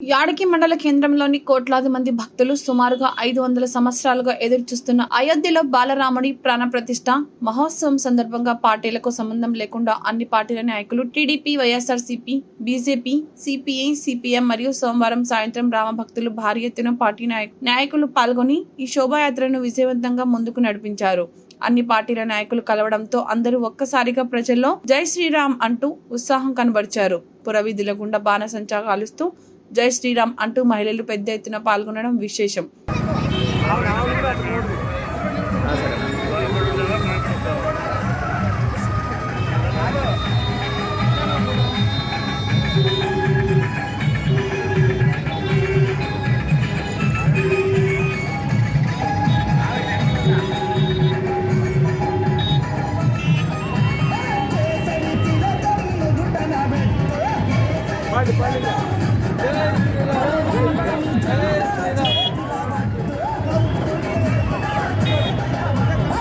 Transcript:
యాడకి మండల కేంద్రంలోని కోట్లాది మంది భక్తులు సుమారుగా ఐదు వందల సంవత్సరాలుగా ఎదురుచూస్తున్న అయోధ్యలో బాలరాముడి ప్రాణప్రతిష్ఠ మహోత్సవం సందర్భంగా పార్టీలకు సంబంధం లేకుండా అన్ని పార్టీల నాయకులు టీడీపీ వైఎస్ఆర్సీపీ బీజేపీ సిపిఐ సిపిఎం మరియు సోమవారం సాయంత్రం రామ భక్తులు భారీ ఎత్తున పార్టీ నాయకు నాయకులు పాల్గొని ఈ శోభాయాత్రను విజయవంతంగా ముందుకు నడిపించారు. అన్ని పార్టీల నాయకులు కలవడంతో అందరూ ఒక్కసారిగా ప్రజల్లో జై శ్రీరామ్ అంటూ ఉత్సాహం కనబరిచారు. పురవీధుల గుండా బాణసంచా కాలుస్తూ జై శ్రీరామ్ అంటూ మహిళలు పెద్ద ఎత్తున పాల్గొనడం విశేషం. Grande